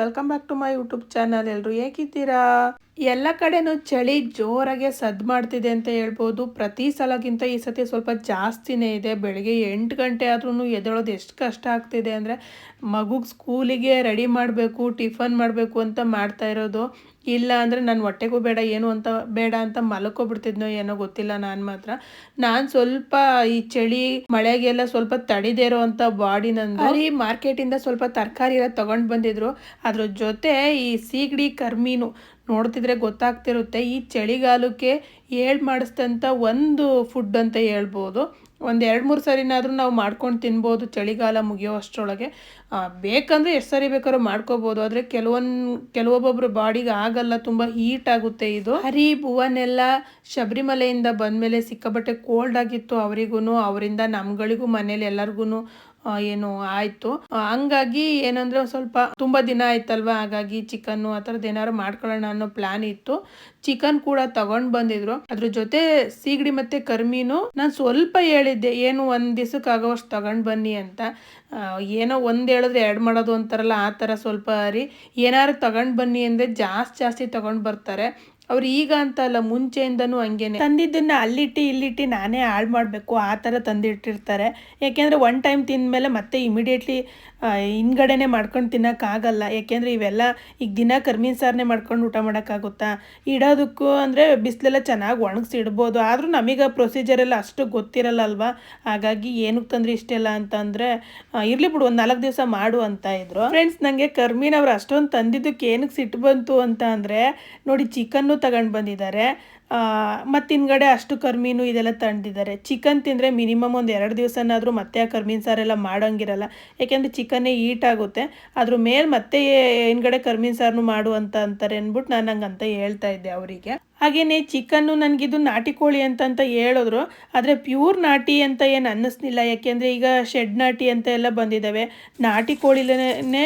Welcome back to my YouTube channel. ಎಲ್ಲರೂ ಹೇಗಿದ್ದೀರಾ? ಎಲ್ಲ ಕಡೆನೂ ಚಳಿ ಜೋರಾಗೆ ಸದ್ದು ಮಾಡ್ತಿದೆ ಅಂತ ಹೇಳ್ಬೋದು. ಪ್ರತಿ ಸಲಗಿಂತ ಈ ಸತಿ ಸ್ವಲ್ಪ ಜಾಸ್ತಿನೇ ಇದೆ. ಬೆಳಗ್ಗೆ ಎಂಟು ಗಂಟೆ ಆದ್ರೂ ಎದ್ದೇಳೋದು ಎಷ್ಟು ಕಷ್ಟ ಆಗ್ತಿದೆ ಅಂದರೆ ಮಗುಗೆ ಸ್ಕೂಲಿಗೆ ರೆಡಿ ಮಾಡಬೇಕು, ಟಿಫನ್ ಮಾಡಬೇಕು ಅಂತ ಮಾಡ್ತಾ ಇರೋದು. ಇಲ್ಲ ಅಂದರೆ ನಾನು ಹೊಟ್ಟೆಗೂ ಬೇಡ, ಏನು ಅಂತ ಬೇಡ ಅಂತ ಮಲ್ಕೊಬಿಡ್ತಿದ್ನೋ ಏನೋ ಗೊತ್ತಿಲ್ಲ ನಾನು ಮಾತ್ರ. ನಾನು ಸ್ವಲ್ಪ ಈ ಚಳಿ ಮಳೆಗೆಲ್ಲ ಸ್ವಲ್ಪ ತಡಿದೇ ಇರೋವಂಥ ಬಾಡಿ ನಂದು. ಈ ಮಾರ್ಕೆಟಿಂದ ಸ್ವಲ್ಪ ತರಕಾರಿ ಎಲ್ಲ ತೊಗೊಂಡು ಬಂದಿದ್ರು. ಅದ್ರ ಜೊತೆ ಈ ಸೀಗಡಿ, ಕರ್ಮೀನು ನೋಡ್ತಿದ್ರೆ ಗೊತ್ತಾಗ್ತಿರುತ್ತೆ. ಈ ಚಳಿಗಾಲಕ್ಕೆ ಏಳು ಮಾಡಿಸ್ತಂಥ ಒಂದು ಫುಡ್ ಅಂತ ಹೇಳ್ಬೋದು. ಒಂದು ಎರಡು ಮೂರು ಸರಿನಾದರೂ ನಾವು ಮಾಡ್ಕೊಂಡು ತಿನ್ಬೋದು ಚಳಿಗಾಲ ಮುಗಿಯೋ ಅಷ್ಟರೊಳಗೆ ಆ, ಬೇಕಂದ್ರೆ ಎಷ್ಟು ಸರಿ ಬೇಕಾದ್ರೂ ಮಾಡ್ಕೋಬೋದು. ಆದರೆ ಕೆಲವೊಂದು ಕೆಲವೊಬ್ಬೊಬ್ರು ಬಾಡಿಗೆ ಆಗಲ್ಲ ತುಂಬ ಹೀಟ್ ಆಗುತ್ತೆ ಇದು. ಹರಿ ಎಲ್ಲ ಶಬರಿಮಲೆಯಿಂದ ಬಂದಮೇಲೆ ಸಿಕ್ಕಾಬಟ್ಟೆ ಕೋಲ್ಡ್ ಆಗಿತ್ತು ಅವರಿಗೂ ಅವರಿಂದ ನಮ್ಗಳಿಗೂ ಮನೇಲಿ ಎಲ್ಲರಿಗೂ ಏನು ಆಯ್ತು. ಹಂಗಾಗಿ ಏನಂದ್ರೆ ಸ್ವಲ್ಪ ತುಂಬಾ ದಿನ ಆಯ್ತಲ್ವಾ? ಹಾಗಾಗಿ ಚಿಕನ್ನು ಆ ಥರದ್ದು ಏನಾದ್ರು ಮಾಡ್ಕೊಳ್ಳೋಣ ಅನ್ನೋ ಪ್ಲಾನ್ ಇತ್ತು. ಚಿಕನ್ ಕೂಡ ತಗೊಂಡ್ ಬಂದಿದ್ರು. ಅದ್ರ ಜೊತೆ ಸೀಗಡಿ ಮತ್ತೆ ಕರ್ಮೀನು ನಾನು ಸ್ವಲ್ಪ ಹೇಳಿದ್ದೆ. ಏನು ಒಂದ್ ದಿವಸಕ್ಕೆ ಆಗೋವಷ್ಟು ತಗೊಂಡ್ ಬನ್ನಿ ಅಂತ. ಏನೋ ಒಂದ್ ಹೇಳಿದ್ರೆ ಎರಡು ಮಾಡೋದು ಅಂತಾರಲ್ಲ, ಆ ಥರ ಸ್ವಲ್ಪ ರೀ ಏನಾದ್ರು ತಗೊಂಡ್ ಬನ್ನಿ ಅಂದ್ರೆ ಜಾಸ್ತಿ ಜಾಸ್ತಿ ತಗೊಂಡ್ ಬರ್ತಾರೆ. ಅವ್ರು ಈಗ ಅಂತ ಅಲ್ಲ, ಮುಂಚೆಯಿಂದನೂ ಹಂಗೇನೆ. ತಂದಿದ್ದನ್ನ ಅಲ್ಲಿಟ್ಟು ಇಲ್ಲಿಟ್ಟು ನಾನೇ ಹಾಳು ಮಾಡಬೇಕು, ಆ ಥರ ತಂದಿಟ್ಟಿರ್ತಾರೆ. ಯಾಕೆಂದರೆ ಒನ್ ಟೈಮ್ ತಿಂದಮೇಲೆ ಮತ್ತೆ ಇಮಿಡಿಯೇಟ್ಲಿ ಹಿಂದ್ಗಡೆನೆ ಮಾಡ್ಕೊಂಡು ತಿನ್ನೋಕ್ಕಾಗಲ್ಲ ಯಾಕೆಂದರೆ ಇವೆಲ್ಲ ಈಗ ದಿನ ಕರ್ಮೀನ್ ಸಾರನ್ನೇ ಮಾಡ್ಕೊಂಡು ಊಟ ಮಾಡೋಕ್ಕಾಗುತ್ತಾ ಇಡೋದಕ್ಕೂ ಅಂದರೆ ಬಿಸಿಲೆಲ್ಲ ಚೆನ್ನಾಗಿ ಒಣಗಿಸಿ ಇಡ್ಬೋದು ಆದರೂ ನಮಗೆ ಪ್ರೊಸೀಜರ್ ಎಲ್ಲ ಅಷ್ಟು ಗೊತ್ತಿರಲ್ಲ ಅಲ್ವಾ? ಹಾಗಾಗಿ ಏನಕ್ಕೆ ತಂದರೆ ಇಷ್ಟೆಲ್ಲ ಅಂತಂದರೆ ಇರಲಿ ಬಿಡು, ಒಂದು ನಾಲ್ಕು ದಿವಸ ಮಾಡು ಅಂತ ಇದ್ರು. ಫ್ರೆಂಡ್ಸ್ ನನಗೆ ಕರ್ಮೀನ್ ಅವ್ರು ಅಷ್ಟೊಂದು ತಂದಿದ್ದಕ್ಕೆ ಏನಕ್ಕೆ ಸಿಟ್ಟು ಬಂತು ಅಂತ ಅಂದರೆ, ನೋಡಿ ಚಿಕನ್ನು ತಗೊಂಡು ಬಂದಿದ್ದಾರೆ. ಮತ್ತು ಹಿಂದ್ಗಡೆ ಅಷ್ಟು ಕರ್ಮೀನು ಇದೆಲ್ಲ ತಂದಿದ್ದಾರೆ. ಚಿಕನ್ ತಿಂದರೆ ಮಿನಿಮಮ್ ಒಂದು ಎರಡು ದಿವಸನಾದರೂ ಮತ್ತೆ ಆ ಕರ್ಮೀನ್ ಸಾರೆಲ್ಲ ಮಾಡೋಂಗಿರಲ್ಲ. ಯಾಕೆಂದರೆ ಚಿಕನ್ನೇ ಆಗುತ್ತೆ. ಅದ್ರ ಮೇಲೆ ಮತ್ತೆ ಹಿಂದ್ಗಡೆ ಕರ್ಮೀನ್ ಸಾರನ್ನು ಮಾಡು ಅಂತ ಅಂತಾರೆ ಅಂದ್ಬಿಟ್ಟು ನಾನು ಹಂಗಂತ ಹೇಳ್ತಾ ಇದ್ದೆ ಅವರಿಗೆ. ಹಾಗೇನೆ ಚಿಕನ್ನು ನನಗಿದು ನಾಟಿ ಕೋಳಿ ಅಂತ ಅಂತ ಹೇಳಿದ್ರು, ಆದರೆ ಪ್ಯೂರ್ ನಾಟಿ ಅಂತ ಏನು ಅನ್ನಿಸ್ಲಿಲ್ಲ. ಯಾಕೆಂದರೆ ಈಗ ಶೆಡ್ ನಾಟಿ ಅಂತ ಎಲ್ಲ ಬಂದಿದ್ದಾವೆ ನಾಟಿ ಕೋಳಿಲೇ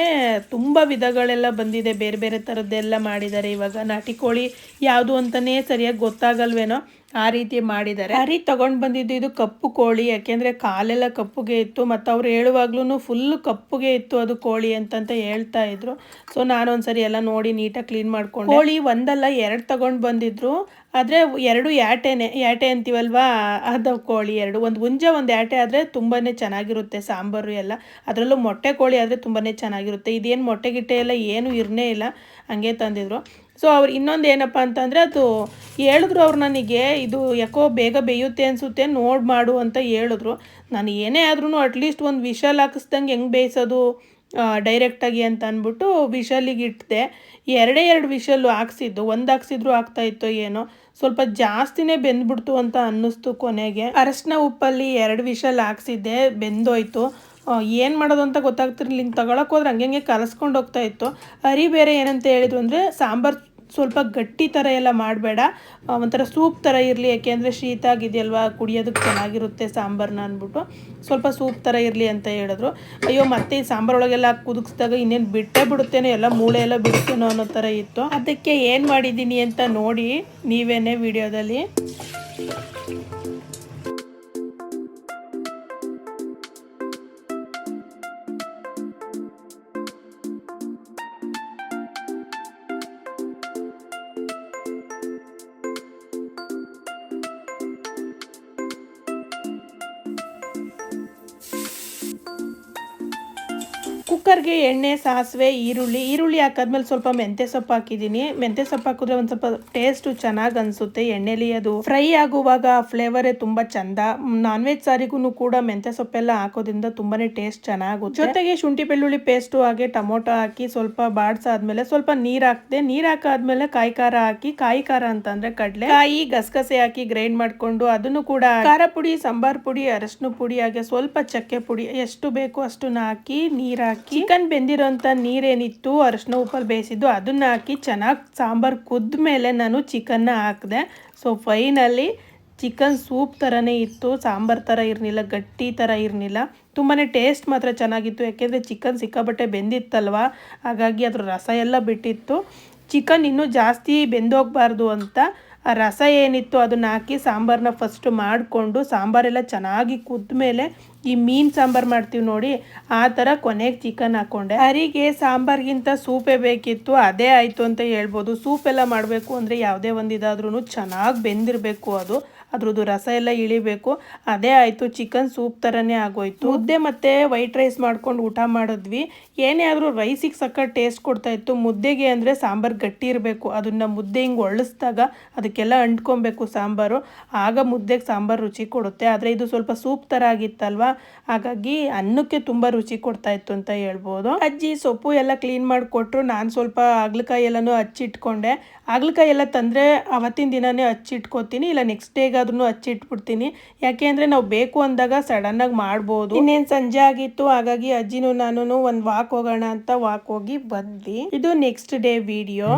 ತುಂಬ ವಿಧಗಳೆಲ್ಲ ಬಂದಿದೆ. ಬೇರೆ ಬೇರೆ ಥರದ್ದೆಲ್ಲ ಮಾಡಿದ್ದಾರೆ. ಇವಾಗ ನಾಟಿ ಕೋಳಿ ಯಾವುದು ಅಂತಲೇ ಸರಿಯಾಗಿ ಗೊತ್ತಾಗಲ್ವೇನೋ. ಆ ರೀತಿ ಮಾಡಿದ್ದಾರೆ. ಅರಿ ತಗೊಂಡು ಬಂದಿದ್ದು ಇದು ಕಪ್ಪು ಕೋಳಿ ಯಾಕೆಂದರೆ ಕಾಲೆಲ್ಲ ಕಪ್ಪುಗೆ ಇತ್ತು ಮತ್ತು ಅವ್ರು ಹೇಳುವಾಗ್ಲೂ ಫುಲ್ ಕಪ್ಪುಗೆ ಇತ್ತು ಅದು ಕೋಳಿ ಅಂತಂತ ಹೇಳ್ತಾ ಇದ್ರು. ಸೊ ನಾನು ಒಂದ್ಸರಿ ಎಲ್ಲ ನೋಡಿ ನೀಟಾಗಿ ಕ್ಲೀನ್ ಮಾಡ್ಕೊಂಡು. ಕೋಳಿ ಒಂದಲ್ಲ ಎರಡು ತಗೊಂಡು ಬಂದಿದ್ರು. ಆದರೆ ಎರಡು ಯಾಟೆನೆ ಯಾಟೆ ಅಂತೀವಲ್ವಾ? ಅದು ಕೋಳಿ ಎರಡು. ಒಂದು ಹುಂಜ ಒಂದು ಯಾಟೆ ಆದರೆ ತುಂಬಾ ಚೆನ್ನಾಗಿರುತ್ತೆ ಸಾಂಬಾರು ಎಲ್ಲ. ಅದರಲ್ಲೂ ಮೊಟ್ಟೆ ಕೋಳಿ ಆದರೆ ತುಂಬಾ ಚೆನ್ನಾಗಿರುತ್ತೆ. ಇದೇನು ಮೊಟ್ಟೆ ಗಿಟ್ಟೆ ಎಲ್ಲ ಏನು ಇರನೇ ಇಲ್ಲ. ಹಂಗೆ ತಂದಿದ್ರು. ಸೊ ಅವ್ರು ಇನ್ನೊಂದು ಏನಪ್ಪ ಅಂತಂದರೆ ಅದು ಹೇಳಿದ್ರು ಅವ್ರು ನನಗೆ, ಇದು ಯಾಕೋ ಬೇಗ ಬೇಯುತ್ತೆ ಅನಿಸುತ್ತೆ, ನೋಡಿ ಮಾಡು ಅಂತ ಹೇಳಿದ್ರು. ನಾನು ಏನೇ ಆದ್ರೂ ಅಟ್ಲೀಸ್ಟ್ ಒಂದು ವಿಷಲ್ ಹಾಕಿಸ್ದಂಗೆ ಹೆಂಗೆ ಬೇಯಿಸೋದು ಡೈರೆಕ್ಟಾಗಿ ಅಂತ ಅಂದ್ಬಿಟ್ಟು ವಿಷಲಿಗೆ ಇಟ್ಟಿದೆ ಎರಡೇ ಎರಡು ವಿಷಲ್ಲು ಹಾಕ್ಸಿದ್ದು. ಒಂದು ಹಾಕ್ಸಿದ್ರು ಆಗ್ತಾ ಇತ್ತೋ ಏನೋ. ಸ್ವಲ್ಪ ಜಾಸ್ತಿನೇ ಬೆಂದ್ಬಿಡ್ತು ಅಂತ ಅನ್ನಿಸ್ತು ಕೊನೆಗೆ. ಅರಶಿನ ಉಪ್ಪಲ್ಲಿ ಎರಡು ವಿಷಲ್ ಹಾಕ್ಸಿದ್ದೆ, ಬೆಂದೋಯ್ತು. ಏನು ಮಾಡೋದು ಅಂತ ಗೊತ್ತಾಗ್ತಿರ್ಲಿಲ್ಲ. ಹಿಂಗೆ ತಗೊಳಕ್ಕೆ ಹೋದ್ರೆ ಹಂಗೆ ಕಲಸ್ಕೊಂಡು ಹೋಗ್ತಾ ಇತ್ತು. ಅರಿ ಬೇರೆ ಏನಂತ ಹೇಳಿದ್ರು ಅಂದರೆ ಸಾಂಬಾರು ಸ್ವಲ್ಪ ಗಟ್ಟಿ ಥರ ಎಲ್ಲ ಮಾಡಬೇಡ. ಒಂಥರ ಸೂಪ್ ಥರ ಇರಲಿ ಯಾಕೆಂದರೆ ಶೀತ ಆಗಿದೆಯಲ್ವಾ, ಕುಡಿಯೋದಕ್ಕೆ ಚೆನ್ನಾಗಿರುತ್ತೆ ಸಾಂಬಾರನ್ನ ಅಂದ್ಬಿಟ್ಟು. ಸ್ವಲ್ಪ ಸೂಪ್ ಥರ ಇರಲಿ ಅಂತ ಹೇಳಿದ್ರು. ಅಯ್ಯೋ, ಮತ್ತೆ ಈ ಸಾಂಬಾರೊಳಗೆಲ್ಲ ಕುದಿಸಿದಾಗ ಇನ್ನೇನು ಬಿಟ್ಟೇ ಬಿಡುತ್ತೇನೋ, ಎಲ್ಲ ಮೂಳೆ ಎಲ್ಲ ಬಿಡುತ್ತೇನೋ ಅನ್ನೋ ಥರ ಇತ್ತು. ಅದಕ್ಕೆ ಏನು ಮಾಡಿದ್ದೀನಿ ಅಂತ ನೋಡಿ ನೀವೇನೇ ವಿಡಿಯೋದಲ್ಲಿ. ಕುಕ್ಕರ್ಗೆ ಎಣ್ಣೆ, ಸಾಸಿವೆ, ಈರುಳ್ಳಿ ಈರುಳ್ಳಿ ಹಾಕಾದ್ಮೇಲೆ ಸ್ವಲ್ಪ ಮೆಂತ್ಯ ಸೊಪ್ಪು ಹಾಕಿದ್ದೀನಿ. ಮೆಂತ್ಯ ಸೊಪ್ಪು ಹಾಕಿದ್ರೆ ಒಂದು ಸ್ವಲ್ಪ ಟೇಸ್ಟು ಚೆನ್ನಾಗಿ ಅನಿಸುತ್ತೆ ಎಣ್ಣೆಲಿ. ಅದು ಫ್ರೈ ಆಗುವಾಗ ಫ್ಲೇವರೇ ತುಂಬ ಚಂದ. ನಾನ್ ವೆಜ್ ಸಾರಿಗೂ ಕೂಡ ಮೆಂತ್ಯ ಸೊಪ್ಪೆಲ್ಲ ಹಾಕೋದ್ರಿಂದ ತುಂಬಾನೇ ಟೇಸ್ಟ್ ಚೆನ್ನಾಗುತ್ತೆ. ಜೊತೆಗೆ ಶುಂಠಿ, ಬೆಳ್ಳುಳ್ಳಿ ಪೇಸ್ಟು ಹಾಗೆ ಟೊಮೊಟೊ ಹಾಕಿ ಸ್ವಲ್ಪ ಬಾಡ್ಸಾದ್ಮೇಲೆ ಸ್ವಲ್ಪ ನೀರು ಹಾಕಿದೆ, ನೀರು ಹಾಕಾದ್ಮೇಲೆ ಕಾಯಿ ಖಾರ ಹಾಕಿ, ಕಾಯಿ ಖಾರ ಅಂತಂದ್ರೆ ಕಡಲೆ, ಕಾಯಿ ಗಸಗಸೆ ಹಾಕಿ ಗ್ರೈಂಡ್ ಮಾಡ್ಕೊಂಡು ಅದನ್ನು ಕೂಡ ಖಾರ ಪುಡಿ, ಸಾಂಬಾರ್ ಪುಡಿ, ಅರಶಿನ ಪುಡಿ ಹಾಗೆ ಸ್ವಲ್ಪ ಚಕ್ಕೆ ಪುಡಿ, ಎಷ್ಟು ಬೇಕು ಅಷ್ಟನ್ನ ಹಾಕಿ ನೀರು ಚಿಕನ್ ಬೆಂದಿರೋಂಥ ನೀರೇನಿತ್ತು, ಅರಶಿನ ಉಪ್ಪಲ್ಲಿ ಬೇಯಿಸಿದ್ದು, ಅದನ್ನ ಹಾಕಿ ಚೆನ್ನಾಗಿ ಸಾಂಬಾರು ಕುದ್ದ ಮೇಲೆ ನಾನು ಚಿಕನ್ನ ಹಾಕಿದೆ. ಸೊ ಫೈನಲಿ ಚಿಕನ್ ಸೂಪ್ ಥರನೇ ಇತ್ತು, ಸಾಂಬಾರು ಥರ ಇರಲಿಲ್ಲ ಗಟ್ಟಿ ಥರ ಇರಲಿಲ್ಲ ತುಂಬಾ ಟೇಸ್ಟ್ ಮಾತ್ರ ಚೆನ್ನಾಗಿತ್ತು, ಯಾಕೆಂದರೆ ಚಿಕನ್ ಸಿಕ್ಕಾಬಟ್ಟೆ ಬೆಂದಿತ್ತಲ್ವ? ಹಾಗಾಗಿ ಅದ್ರ ರಸ ಎಲ್ಲ ಬಿಟ್ಟಿತ್ತು. ಚಿಕನ್ ಇನ್ನೂ ಜಾಸ್ತಿ ಬೆಂದೋಗಬಾರ್ದು ಅಂತ ರಸ ಏನಿತ್ತು ಅದನ್ನ ಹಾಕಿ ಸಾಂಬಾರನ್ನ ಫಸ್ಟ್ ಮಾಡಿಕೊಂಡು ಸಾಂಬಾರೆಲ್ಲ ಚೆನ್ನಾಗಿ ಕುದ್ದ ಮೇಲೆ ಈ ಮೀನು ಸಾಂಬಾರು ಮಾಡ್ತೀವಿ ನೋಡಿ, ಆ ಥರ ಕೊನೆಗೆ ಚಿಕನ್ ಹಾಕ್ಕೊಂಡೆ ಅರಿಗೆ ಸಾಂಬಾರಿಗಿಂತ ಸೂಪೇ ಬೇಕಿತ್ತು, ಅದೇ ಆಯಿತು ಅಂತ ಹೇಳ್ಬೋದು. ಸೂಪೆಲ್ಲ ಮಾಡಬೇಕು ಅಂದರೆ ಯಾವುದೇ ಒಂದು ಇದಾದ್ರೂ ಚೆನ್ನಾಗಿ ಬೆಂದಿರಬೇಕು ಅದು. ಅದ್ರದ್ದು ರಸ ಎಲ್ಲ ಇಳಿಬೇಕು. ಅದೇ ಆಯಿತು ಚಿಕನ್ ಸೂಪ್ ಥರನೇ ಆಗೋಯ್ತು. ಮುದ್ದೆ ಮತ್ತು ವೈಟ್ ರೈಸ್ ಮಾಡ್ಕೊಂಡು ಊಟ ಮಾಡಿದ್ವಿ. ಏನೇ ಆದರೂ ರೈಸಿಗೆ ಸಕ್ಕ ಟೇಸ್ಟ್ ಕೊಡ್ತಾ ಇತ್ತು. ಮುದ್ದೆಗೆ ಅಂದರೆ ಸಾಂಬಾರು ಗಟ್ಟಿ ಇರಬೇಕು. ಅದನ್ನು ಮುದ್ದೆ ಹಿಂಗೆ ಒಳ್ಳಿಸ್ದಾಗ ಅದಕ್ಕೆಲ್ಲ ಅಂಟ್ಕೊಬೇಕು ಸಾಂಬಾರು. ಆಗ ಮುದ್ದೆಗೆ ಸಾಂಬಾರು ರುಚಿ ಕೊಡುತ್ತೆ. ಆದರೆ ಇದು ಸ್ವಲ್ಪ ಸೂಪ್ ಥರ ಆಗಿತ್ತಲ್ವಾ? ಹಾಗಾಗಿ ಅನ್ನಕ್ಕೆ ತುಂಬ ರುಚಿ ಕೊಡ್ತಾ ಇತ್ತು ಅಂತ ಹೇಳ್ಬೋದು. ಅಜ್ಜಿ ಸೊಪ್ಪು ಎಲ್ಲ ಕ್ಲೀನ್ ಮಾಡಿಕೊಟ್ರು. ನಾನು ಸ್ವಲ್ಪ ಆಗ್ಲಕಾಯಿ ಎಲ್ಲನೂ ಹಚ್ಚಿಟ್ಕೊಂಡೆ. ಆಗ್ಲಕಾಯಿ ಎಲ್ಲ ತಂದರೆ ಅವತ್ತಿನ ದಿನನೇ ಹಚ್ಚಿಟ್ಕೋತೀನಿ. ಇಲ್ಲ ನೆಕ್ಸ್ಟ್ ಡೇಗಾದ್ರೂ ಹಚ್ಚಿಟ್ಬಿಡ್ತೀನಿ ಯಾಕೆ ಅಂದರೆ ನಾವು ಬೇಕು ಅಂದಾಗ ಸಡನ್ನಾಗಿ ಮಾಡ್ಬೋದು. ಇನ್ನೇನು ಸಂಜೆ ಆಗಿತ್ತು, ಹಾಗಾಗಿ ಅಜ್ಜಿನೂ ನಾನು ಒಂದು ವಾಕ್ ಹೋಗೋಣ ಅಂತ ವಾಕ್ ಹೋಗಿ ಬಂದ್ವಿ. ಇದು ನೆಕ್ಸ್ಟ್ ಡೇ ವಿಡಿಯೋ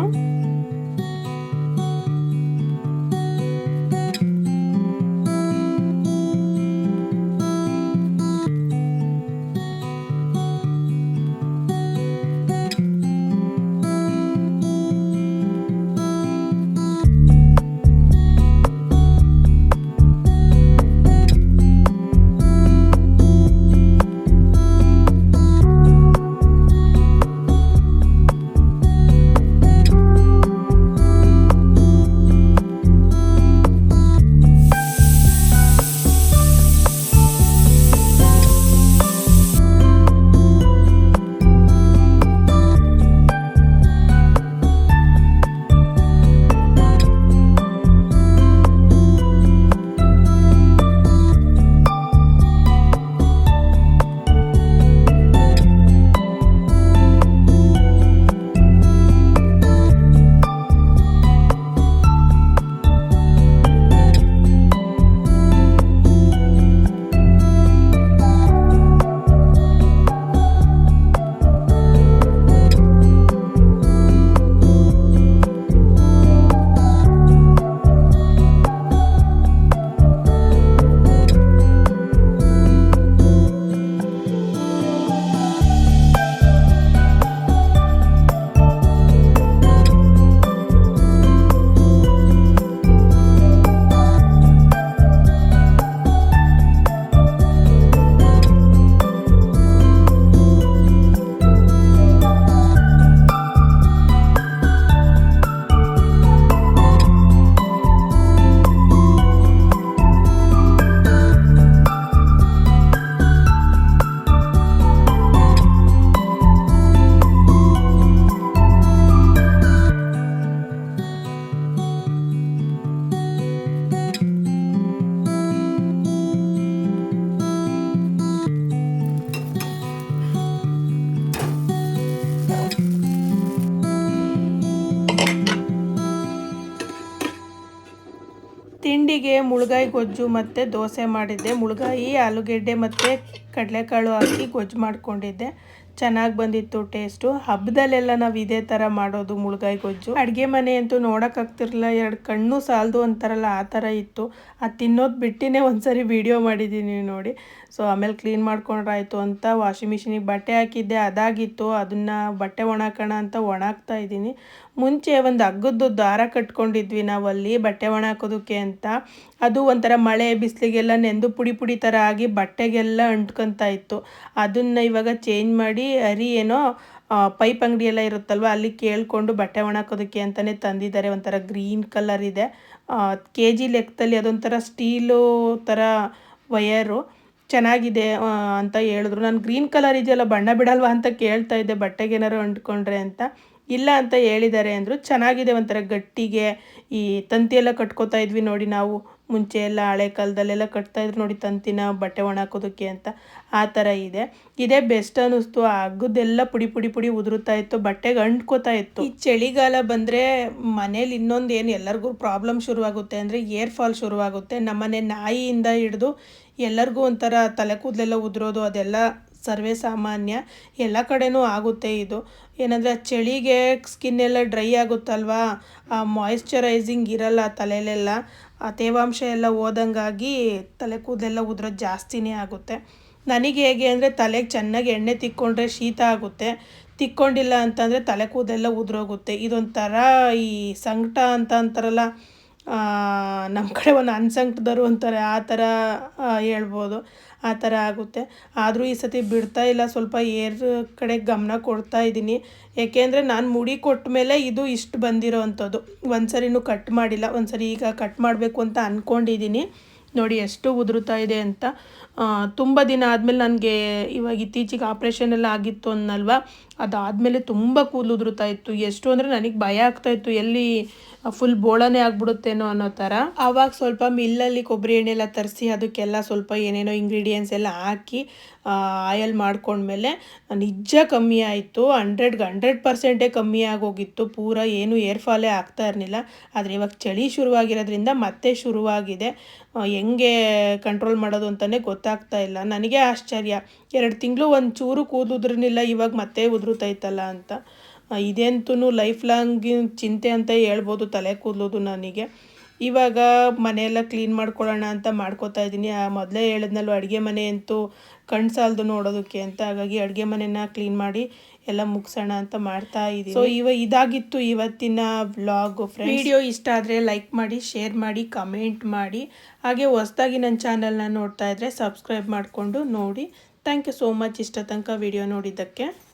ತಿಂಡಿಗೆ ಮುಳುಗಾಯಿ ಗೊಜ್ಜು ಮತ್ತು ದೋಸೆ ಮಾಡಿದ್ದೆ. ಮುಳುಗಾಯಿ, ಆಲೂಗೆಡ್ಡೆ ಮತ್ತು ಕಡಲೆಕಾಳು ಹಾಕಿ ಗೊಜ್ಜು ಮಾಡಿಕೊಂಡಿದ್ದೆ. ಚೆನ್ನಾಗಿ ಬಂದಿತ್ತು ಟೇಸ್ಟು. ಹಬ್ಬದಲ್ಲೆಲ್ಲ ನಾವು ಇದೇ ಥರ ಮಾಡೋದು ಮುಳುಗಾಯಿ ಗೊಜ್ಜು. ಅಡುಗೆ ಮನೆ ಅಂತೂ ನೋಡೋಕ್ಕಾಗ್ತಿರ್ಲಿಲ್ಲ ಎರಡು ಕಣ್ಣು ಸಾಲದು ಅಂತಾರಲ್ಲ ಆ ಥರ ಇತ್ತು. ಅದು ತಿನ್ನೋದು ಬಿಟ್ಟಿನೇ ಒಂದ್ಸರಿ ವೀಡಿಯೋ ಮಾಡಿದ್ದೀನಿ ನೋಡಿ. ಸೊ, ಆಮೇಲೆ ಕ್ಲೀನ್ ಮಾಡ್ಕೊಂಡ್ರಾಯ್ತು ಅಂತ ವಾಷಿಂಗ್ ಮಿಷಿನಿಗೆ ಬಟ್ಟೆ ಹಾಕಿದ್ದೆ. ಅದಾಗಿತ್ತು. ಅದನ್ನು ಬಟ್ಟೆ ಒಣಾಕೋಣ ಅಂತ ಒಣಾಗ್ತಾ ಇದ್ದೀನಿ ಮುಂಚೆ ಒಂದು ಹಗ್ಗದ್ದು ದಾರ ಕಟ್ಕೊಂಡಿದ್ವಿ ನಾವು ಅಲ್ಲಿ, ಬಟ್ಟೆ ಒಣ ಹಾಕೋದಕ್ಕೆ ಅಂತ. ಅದು ಒಂಥರ ಮಳೆ, ಬಿಸಿಲಿಗೆಲ್ಲ ನೆಂದು ಪುಡಿ ಪುಡಿ ಥರ ಆಗಿ ಬಟ್ಟೆಗೆಲ್ಲ ಅಂಟ್ಕೊತಾ ಇತ್ತು. ಅದನ್ನು ಇವಾಗ ಚೇಂಜ್ ಮಾಡಿ ಅರಿ ಏನೋ ಪೈಪ್ ಅಂಗಡಿ ಎಲ್ಲ ಇರುತ್ತಲ್ವ, ಅಲ್ಲಿ ಕೇಳಿಕೊಂಡು ಬಟ್ಟೆ ಒಣಾಕೋದಕ್ಕೆ ಅಂತಲೇ ತಂದಿದ್ದಾರೆ. ಒಂಥರ ಗ್ರೀನ್ ಕಲರ್ ಇದೆ. ಕೆ ಜಿ ಲೆಕ್ಕದಲ್ಲಿ ಅದೊಂಥರ ಸ್ಟೀಲು ಥರ ವಯರು. ಚೆನ್ನಾಗಿದೆ ಅಂತ ಹೇಳಿದ್ರು. ನಾನು ಗ್ರೀನ್ ಕಲರ್ ಇದೆಯಲ್ಲ, ಬಣ್ಣ ಬಿಡಲ್ವಾ ಅಂತ ಕೇಳ್ತಾ ಇದ್ದೆ ಬಟ್ಟೆಗೇನಾರು ಅಂಟ್ಕೊಂಡ್ರೆ ಅಂತ. ಇಲ್ಲ ಅಂತ ಹೇಳಿದ್ದಾರೆ ಅಂದರು ಚೆನ್ನಾಗಿದೆ ಒಂಥರ ಗಟ್ಟಿಗೆ ಈ ತಂತಿಯೆಲ್ಲ ಕಟ್ಕೋತಾ ಇದ್ವಿ ನೋಡಿ ನಾವು. ಮುಂಚೆ ಎಲ್ಲ ಹಳೆ ಕಾಲದಲ್ಲೆಲ್ಲ ಕಟ್ತಾ ಇದ್ರು ನೋಡಿ ತಂತಿನ ಬಟ್ಟೆ ಒಣ ಹಾಕೋದಕ್ಕೆ ಅಂತ. ಆ ಥರ ಇದೆ. ಇದೇ ಬೆಸ್ಟ್ ಅನ್ನಿಸ್ತು. ಆ ಹಗ್ಗದ್ದೆಲ್ಲ ಪುಡಿ ಪುಡಿ ಪುಡಿ ಉದುರುತ್ತಾ ಇತ್ತು. ಬಟ್ಟೆಗೆ ಅಂಟ್ಕೋತಾ ಇತ್ತು. ಈ ಚಳಿಗಾಲ ಬಂದರೆ ಮನೇಲಿ ಇನ್ನೊಂದು ಏನು ಎಲ್ಲರಿಗೂ ಪ್ರಾಬ್ಲಮ್ ಶುರುವಾಗುತ್ತೆ ಅಂದರೆ ಏರ್ ಫಾಲ್ ಶುರುವಾಗುತ್ತೆ. ನಮ್ಮನೆ ನಾಯಿಯಿಂದ ಹಿಡಿದು ಎಲ್ಲರಿಗೂ ಒಂಥರ ತಲೆ ಕೂದಲೆಲ್ಲ ಉದುರೋದು ಅದೆಲ್ಲ ಸರ್ವೇ ಸಾಮಾನ್ಯ ಎಲ್ಲ ಕಡೆನೂ ಆಗುತ್ತೆ ಇದು. ಏನಂದರೆ ಚಳಿಗೆ ಸ್ಕಿನ್ ಎಲ್ಲ ಡ್ರೈ ಆಗುತ್ತಲ್ವಾ? ಆ ಮಾಯಿಶ್ಚರೈಸಿಂಗ್ ಇರಲ್ಲ ತಲೆಯಲ್ಲೆಲ್ಲ ಆ ತೇವಾಂಶ ಎಲ್ಲ ಹೋದಂಗಾಗಿ ತಲೆ ಕೂದಲೆಲ್ಲ ಉದುರೋದು ಜಾಸ್ತಿನೇ ಆಗುತ್ತೆ. ನನಗೆ ಹೇಗೆ ಅಂದರೆ ತಲೆಗೆ ಚೆನ್ನಾಗಿ ಎಣ್ಣೆ ತಿಕ್ಕೊಂಡ್ರೆ ಶೀತ ಆಗುತ್ತೆ. ತಿಕ್ಕೊಂಡಿಲ್ಲ ಅಂತಂದರೆ ತಲೆ ಕೂದಲೆಲ್ಲ ಉದುರೋಗುತ್ತೆ. ಇದೊಂಥರ ಈ ಸಂಕಟ ಅಂತ ಅಂತಾರಲ್ಲ? ನಮ್ಮ ಕಡೆ ಒಂದು ಅನ್ಸಂಕ್ಟದರು ಅಂತಾರೆ, ಆ ಥರ ಹೇಳ್ಬೋದು, ಆ ಥರ ಆಗುತ್ತೆ. ಆದರೂ ಈ ಸತಿ ಬಿಡ್ತಾ ಇಲ್ಲ, ಸ್ವಲ್ಪ ಏರ್ ಕಡೆ ಗಮನ ಕೊಡ್ತಾ ಇದ್ದೀನಿ. ಏಕೆಂದರೆ ನಾನು ಮುಡಿ ಕೊಟ್ಟ ಮೇಲೆ ಇದು ಇಷ್ಟು ಬಂದಿರೋ ಅಂಥದ್ದು. ಒಂದು ಕಟ್ ಮಾಡಿಲ್ಲ ಒಂದು ಸರಿ ಈಗ ಕಟ್ ಮಾಡಬೇಕು ಅಂತ ಅಂದ್ಕೊಂಡಿದ್ದೀನಿ ನೋಡಿ, ಎಷ್ಟು ಉದುರುತ್ತಾ ಇದೆ ಅಂತ. ತುಂಬ ದಿನ ಆದಮೇಲೆ ನನಗೆ ಇವಾಗ ಇತ್ತೀಚೆಗೆ ಆಪ್ರೇಷನ್ ಎಲ್ಲ ಆಗಿತ್ತು ಅನ್ನಲ್ವ? ಅದಾದಮೇಲೆ ತುಂಬ ಕೂದಲು ಉದುರುತ್ತಾ ಇತ್ತು. ಎಷ್ಟು ಅಂದರೆ ನನಗೆ ಭಯ ಆಗ್ತಾ ಇತ್ತು. ಎಲ್ಲಿ ಫುಲ್ ಬೋಳನೆ ಆಗ್ಬಿಡುತ್ತೇನೋ ಅನ್ನೋ ಥರ ಆವಾಗ ಸ್ವಲ್ಪ ಮಿಲ್ಲಲ್ಲಿ ಕೊಬ್ಬರಿ ಎಣ್ಣೆ ಎಲ್ಲ ತರಿಸಿ ಅದಕ್ಕೆಲ್ಲ ಸ್ವಲ್ಪ ಏನೇನೋ ಇಂಗ್ರೀಡಿಯೆಂಟ್ಸ್ ಎಲ್ಲ ಹಾಕಿ ಆಯಲ್ ಮಾಡ್ಕೊಂಡ್ಮೇಲೆ ನಿಜ ಕಮ್ಮಿ ಆಯಿತು. ಹಂಡ್ರೆಡ್ಗೆ ಹಂಡ್ರೆಡ್ ಪರ್ಸೆಂಟೇ ಕಮ್ಮಿ ಆಗೋಗಿತ್ತು. ಪೂರ ಏನು ಏರ್ ಫಾಲೇ ಆಗ್ತಾ ಇರಲಿಲ್ಲ. ಆದರೆ ಇವಾಗ ಚಳಿ ಶುರುವಾಗಿರೋದ್ರಿಂದ ಮತ್ತೆ ಶುರುವಾಗಿದೆ. ಹೆಂಗೆ ಕಂಟ್ರೋಲ್ ಮಾಡೋದು ಅಂತಲೇ ಗೊತ್ತಾಗ್ತಾ ಇಲ್ಲ. ನನಗೆ ಆಶ್ಚರ್ಯ. ಎರಡು ತಿಂಗಳು ಒಂದು ಚೂರು ಕೂದಲುದ್ರನಿಲ್ಲ, ಇವಾಗ ಮತ್ತೆ ಉದುರುತೈತಲ್ಲ ಅಂತ. ಇದೆಂತೂ ಲೈಫ್ ಲಾಂಗ್ ಚಿಂತೆ ಅಂತ ಹೇಳ್ಬೋದು ತಲೆ ಕೂದಲುದು ನನಗೆ. ಇವಾಗ ಮನೆಯೆಲ್ಲ ಕ್ಲೀನ್ ಮಾಡ್ಕೊಳ್ಳೋಣ ಅಂತ ಮಾಡ್ಕೋತಾ ಇದ್ದೀನಿ. ಮೊದಲೇ ಹೇಳಿದ್ನಲ್ವ, ಅಡುಗೆ ಮನೆ ಅಂತೂ ಕಣ್ಣು ಸಾಲದು ನೋಡೋದಕ್ಕೆ ಅಂತ. ಹಾಗಾಗಿ ಅಡುಗೆ ಮನೆನ ಕ್ಲೀನ್ ಮಾಡಿ ಎಲ್ಲ ಮುಗಿಸೋಣ ಅಂತ ಮಾಡ್ತಾ ಇದ್ದೀನಿ. ಸೊ ಇವ ಇದಾಗಿತ್ತು ಇವತ್ತಿನ ವ್ಲಾಗ್ ವಿಡಿಯೋ ಇಷ್ಟ ಆದರೆ ಲೈಕ್ ಮಾಡಿ ಶೇರ್ ಮಾಡಿ ಕಮೆಂಟ್ ಮಾಡಿ. ಹಾಗೆ ಹೊಸ್ದಾಗಿ ನನ್ನ ಚಾನಲ್ನ ನೋಡ್ತಾ ಇದ್ದರೆ ಸಬ್ಸ್ಕ್ರೈಬ್ ಮಾಡಿಕೊಂಡು ನೋಡಿ. ಥ್ಯಾಂಕ್ ಯು ಸೋ ಮಚ್ ಇಷ್ಟ ತನಕ ವಿಡಿಯೋ ನೋಡಿದ್ದಕ್ಕೆ.